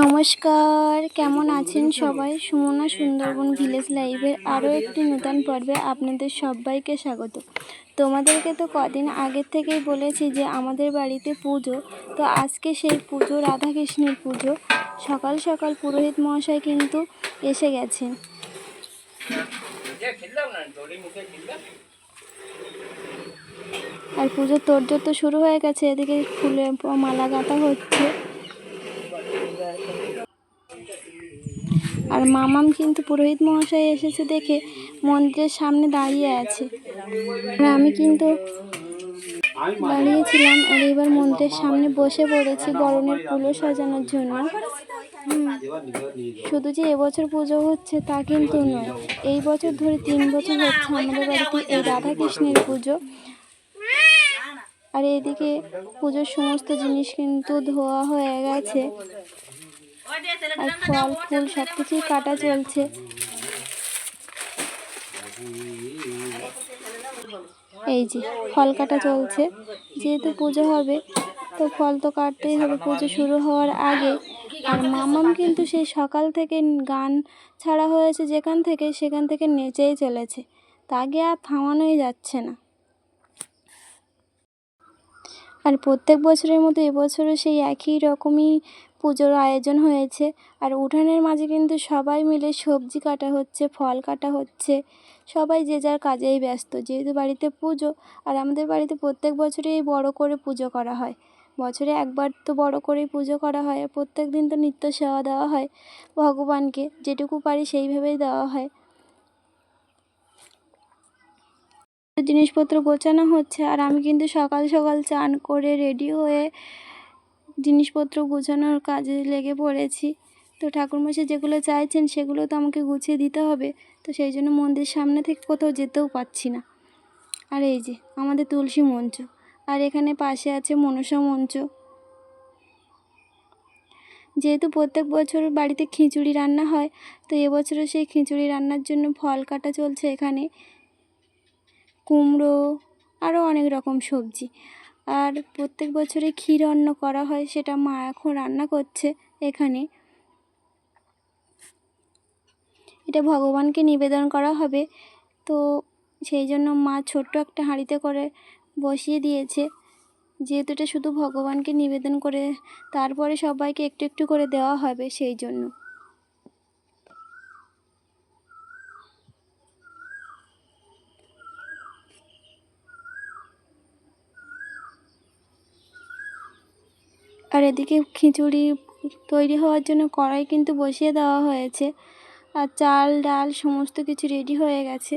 নমস্কার, কেমন আছেন সবাই? সুমনা সুন্দরবন ভিলেজ লাইভের আরও একটি নতুন পর্বে আপনাদের সবাইকে স্বাগত। তোমাদেরকে তো কদিন আগের থেকেই বলেছি যে আমাদের বাড়িতে পুজো, তো আজকে সেই পুজো, রাধাকৃষ্ণের পুজো। সকাল সকাল পুরোহিত মহাশয় কিন্তু এসে গেছেন। আর পুজোর তোড়জোড় তো শুরু হয়ে গেছে, এদিকে ফুলে মালা গাঁথা হচ্ছে। আর মামাম কিন্তু পুরোহিত মহাশয় এসেছে দেখে মন্দিরের সামনে দাঁড়িয়ে আছে। আর আমি কিন্তু দাঁড়িয়েছিলাম আর এবার মন্দিরের সামনে বসে পড়েছি বরণের ফুলও সাজানোর জন্য। শুধু যে এবছর পুজো হচ্ছে তা কিন্তু নয়, এই বছর ধরে তিন বছর হচ্ছে আমাদের বাড়িতে এই রাধাকৃষ্ণের পুজো। আর এদিকে পুজোর সমস্ত জিনিস কিন্তু ধোয়া হয়ে গেছে। আর ফল, ফুল সব কিছুই কাটা চলছে। এই যে, ফল কাটা চলছে। যেহেতু পুজো হবে, তো ফল তো কাটতেই হবে। পুজো শুরু হওয়ার আগে আর মামাম কিন্তু সেই সকাল থেকে গান ছাড়া হয়েছে যেখান থেকে, সেখান থেকে নেচেই চলেছে। তাকে আর থামানোই যাচ্ছে না। আর প্রত্যেক বছরের মতো এবছরও সেই একই রকমই পুজোর আয়োজন হয়েছে। আর উঠানের মাঝে কিন্তু সবাই মিলে সবজি কাটা হচ্ছে, ফল কাটা হচ্ছে। সবাই যে যার কাজেই ব্যস্ত, যেহেতু বাড়িতে পুজো, আর আমাদের বাড়িতে প্রত্যেক বছরেই বড় করে পুজো করা হয়। বছরে একবার তো বড় করেই পুজো করা হয়, আর প্রত্যেক দিন তো নিত্য সেবা দেওয়া হয় ভগবানকে, যেটুকু পারি সেইভাবেই দেওয়া হয়। জিনিসপত্র গোছানো হচ্ছে আর আমি কিন্তু সকাল সকাল চান করে রেডি হয়ে জিনিসপত্র গোছানোর কাজে লেগে পড়েছি। তো ঠাকুরমশাই যেগুলো চাইছেন সেগুলো তো আমাকে গুছিয়ে দিতে হবে। তো সেই জন্য মন্দির সামনে থেকে কোথাও যেতেও পাচ্ছি না। আর এই যে, আমাদের তুলসী মঞ্চ। আর এখানে পাশে আছে মনসা মঞ্চ। যেহেতু প্রত্যেক বছর বাড়িতে খিচুড়ি রান্না হয়, তো এবছরও সেই খিচুড়ি রান্নার জন্য ফল কাটা চলছে এখানে। কুমড়ো আরও অনেক রকম সবজি। আর প্রত্যেক বছরে ক্ষীর অন্ন করা হয়, সেটা মা এখন রান্না করছে এখানে। এটা ভগবানকে নিবেদন করা হবে। তো সেই জন্য মা ছোট্ট একটা হাঁড়িতে করে বসিয়ে দিয়েছে। যেহেতু এটা শুধু ভগবানকে নিবেদন করে, তারপরে সবাইকে একটু একটু করে দেওয়া হবে সেই জন্য। আর এদিকে খিচুড়ি তৈরি হওয়ার জন্য কড়াই কিন্তু বসিয়ে দেওয়া হয়েছে। আর চাল, ডাল সমস্ত কিছু রেডি হয়ে গেছে।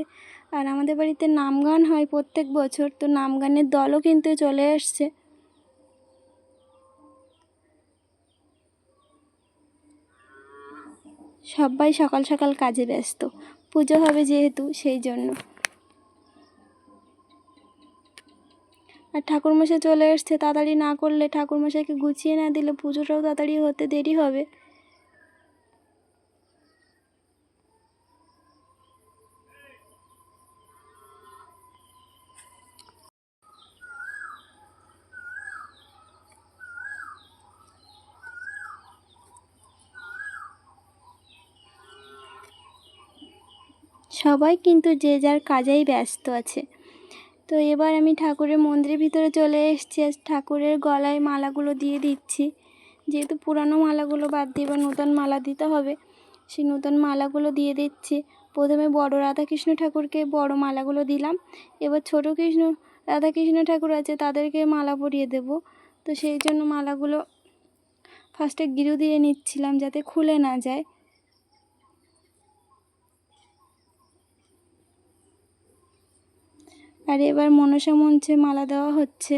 আর আমাদের বাড়িতে নাম গান হয় প্রত্যেক বছর, তো নাম গানের দলও কিন্তু চলে এসছে। সবাই সকাল সকাল কাজে ব্যস্ত। পুজো হবে যেহেতু, সেই জন্য। আর ঠাকুরমশাই চলে এসছে, তাড়াতাড়ি না করলে ঠাকুরমশাইকে গুছিয়ে না দিলে পুজোটাও তাড়াতাড়ি হতে দেরি হবে। সবাই কিন্তু যে যার কাজেই ব্যস্ত আছে। তো এবার আমি ঠাকুরের মন্দিরের ভিতরে চলে এসেছি। ঠাকুরের গলায় মালাগুলো দিয়ে দিচ্ছি। যেহেতু পুরানো মালাগুলো বাদ দিয়ে এবার নতুন মালা দিতে হবে, সেই নতুন মালাগুলো দিয়ে দিচ্ছি। প্রথমে বড় রাধাকৃষ্ণ ঠাকুরকে বড় মালাগুলো দিলাম। এবার ছোট কৃষ্ণ, রাধাকৃষ্ণ ঠাকুর আছে, তাদেরকে মালা পরিয়ে দেব। তো সেই জন্য মালাগুলো ফার্স্টে গিরু দিয়ে নিচ্ছিলাম যাতে খুলে না যায়। আর এবার মনসা মঞ্চে মালা দেওয়া হচ্ছে।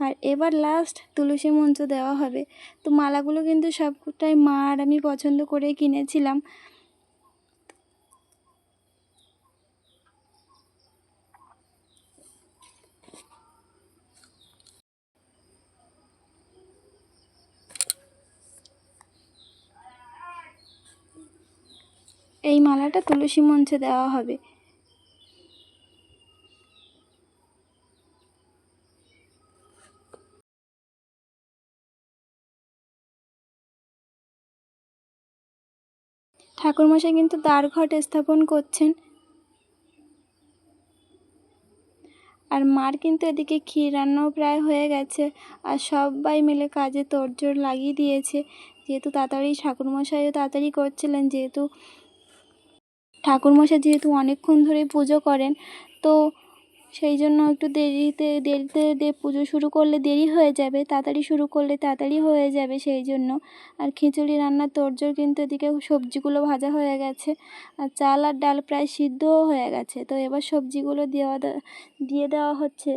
আর এবার লাস্ট তুলসী মঞ্চ দেওয়া হবে। তো মালাগুলো কিন্তু সবটাই মা আর আমি পছন্দ করে কিনেছিলাম। এই মালাটা তুলসী মঞ্চে দেওয়া হবে। ঠাকুরমশাই কিন্তু দ্বার ঘট স্থাপন করছেন। আর মার কিন্তু এদিকে ক্ষীর রান্নাও প্রায় হয়ে গেছে আর সবাই মিলে কাজে তোড়জোড় লাগিয়ে দিয়েছে। যেহেতু তাড়াতাড়ি ঠাকুরমশাইও তাড়াতাড়ি করছিলেন, যেহেতু ঠাকুরমশাই যেহেতু অনেকক্ষণ ধরে পুজো করেন, তো সেই জন্য একটু দেরিতে দেরিতে দে, পুজো শুরু করলে দেরি হয়ে যাবে, তাড়াতাড়ি শুরু করলে তাড়াতাড়ি হয়ে যাবে সেই জন্য। আর খিচুড়ি রান্নার তোরজোর কিন্তু এদিকে সবজিগুলো ভাজা হয়ে গেছে, আর চাল আর ডাল প্রায় সিদ্ধও হয়ে গেছে। তো এবার সবজিগুলো দেওয়া দিয়ে দেওয়া হচ্ছে।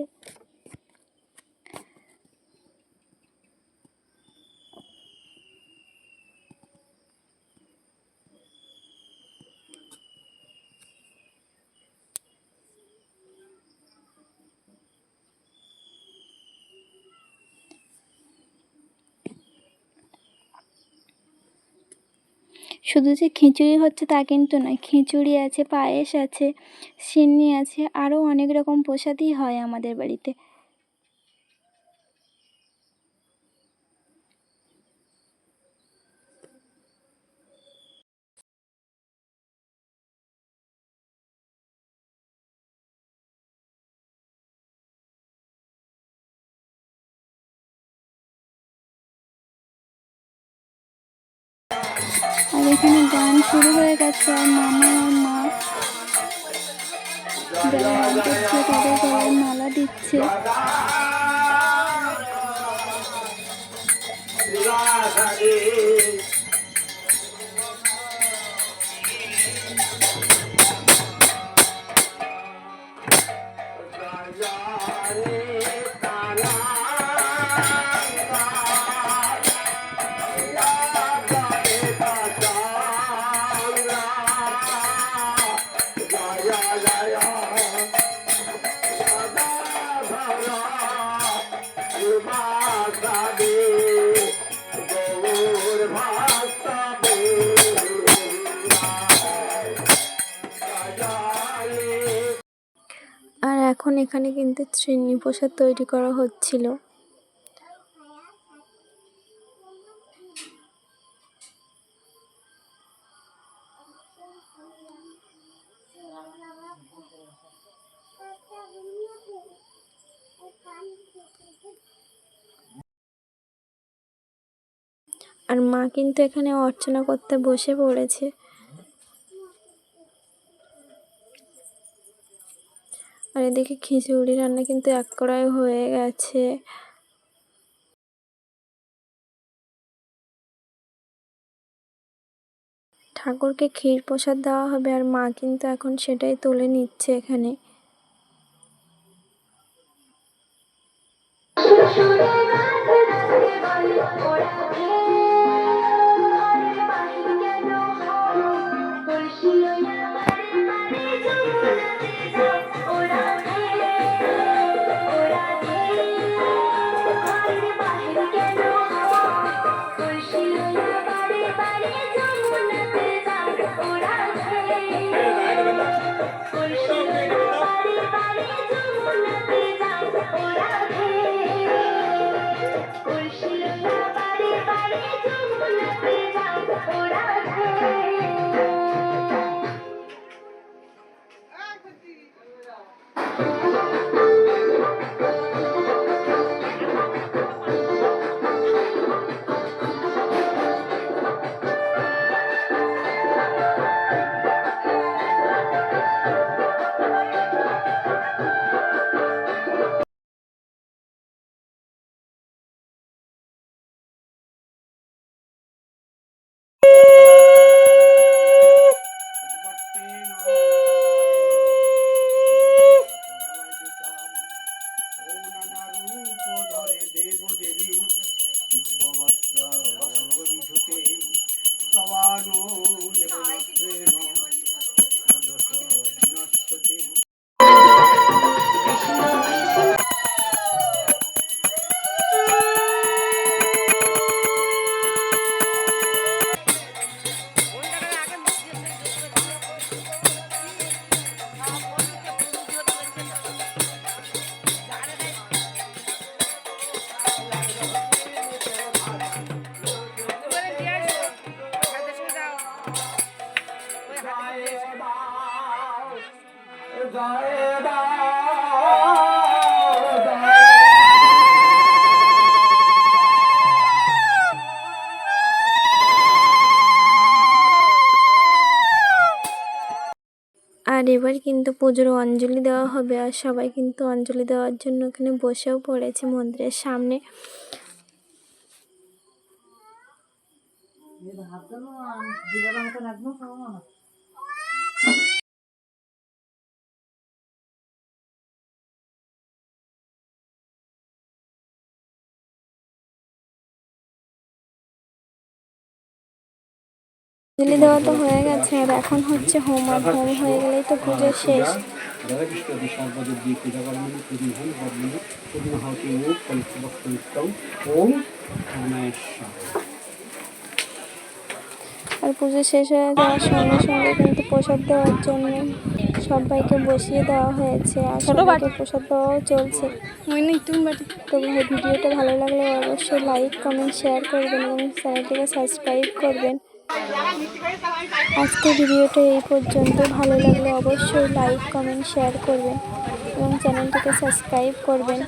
শুধু যে খিচুড়ি হচ্ছে তা কিন্তু নয়, খিচুড়ি আছে, পায়েস আছে, সিন্নি আছে আরও অনেক রকম প্রসাদই হয় আমাদের বাড়িতে। আর এখানে গান শুরু হয়ে গেছে আর মামা আর মা করছে মালা দিচ্ছে। আর এখন এখানে কিন্তু শ্রেণি প্রসাদ তৈরি করা হচ্ছিল। আর মা কিন্তু এখানে অর্চনা করতে বসে পড়েছে। আর এদিকে খিচুড়ি রান্না কিন্তু এক কড়াই হয়ে গেছে। ঠাকুরকে ক্ষীর প্রসাদ দেওয়া হবে আর মা কিন্তু এখন সেটাই তুলে নিচ্ছে এখানে। আর এবার কিন্তু পুজোর অঞ্জলি দেওয়া হবে আর সবাই কিন্তু অঞ্জলি দেওয়ার জন্য ওখানে বসেও পড়েছে মন্দিরের সামনে। অঞ্জলি দেওয়া তো হয়ে গেছে আর এখন হচ্ছে হোম আর হোম হয়ে গেলেই তো পুজো শেষ। দিয়ে পূজা করেন পূজন বর্ণ পূর্ণ হওয়াকে মুখ কলিতম ওম আর পুজো শেষ হয়ে যাওয়ার সঙ্গে সঙ্গে কিন্তু প্রসাদ দেওয়ার জন্য সবাইকে বসিয়ে দেওয়া হয়েছে আর সবাইকে প্রসাদ দেওয়াও চলছে। তো ভিডিওটা ভালো লাগলে অবশ্যই লাইক কমেন্ট শেয়ার করবেন এবং চ্যানেলটিকে সাবস্ক্রাইব করবেন। আজকে ভিডিওটা এই পর্যন্ত। ভালো লাগলে অবশ্যই লাইক কমেন্ট শেয়ার করবেন এবং চ্যানেলটিকে সাবস্ক্রাইব করবেন।